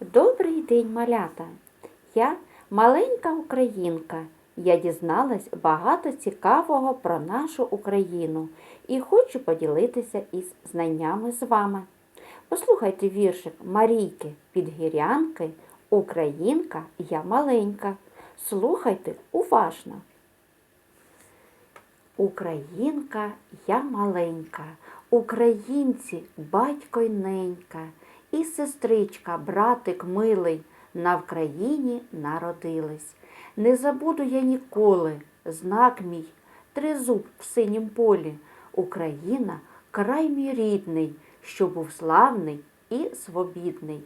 Добрий день, малята! Я маленька українка. Я дізналась багато цікавого про нашу Україну і хочу поділитися із знаннями з вами. Послухайте віршик Марійки Підгірянки Українка я маленька. Слухайте уважно. Українка я маленька, українці батько й ненька, і сестричка, братик милий, на Вкраїні народились. Не забуду я ніколи знак мій, тризуб в синім полі. Україна край мій рідний, що був славний і свобідний.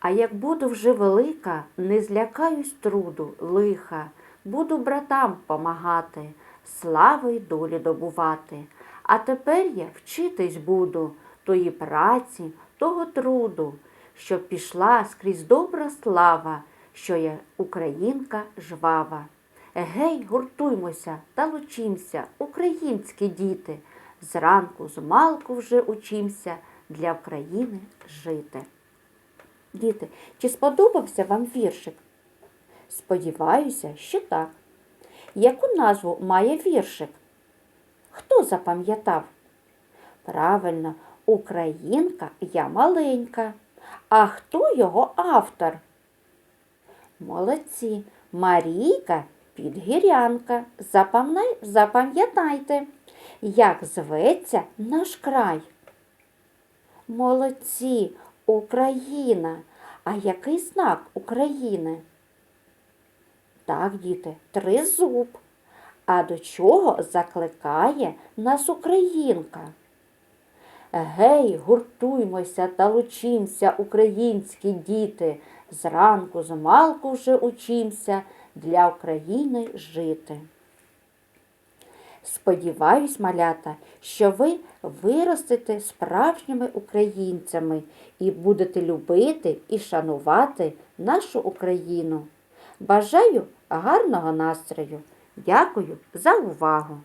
А як буду вже велика, не злякаюсь труду, лиха, буду братам помагати, слави й долі добувати. А тепер я вчитись буду тої праці, того труду, щоб пішла скрізь добра слава, що я українка жвава. Гей, гуртуймося та лучимся, українські діти, зранку з малку вже учимся для України жити. Діти, чи сподобався вам віршик? Сподіваюся, що так. Яку назву має віршик? Хто запам'ятав? Правильно, Українка я маленька. А хто його автор? Молодці, Марійка Підгірянка. Запам'ятайте, як зветься наш край. Молодці, Україна. А який знак України? Так, діти, тризуб. А до чого закликає нас Українка? Гей, гуртуймося та лучимся, українські діти, зранку з малку вже учимся для України жити. Сподіваюсь, малята, що ви виростете справжніми українцями і будете любити і шанувати нашу Україну. Бажаю гарного настрою. Дякую за увагу!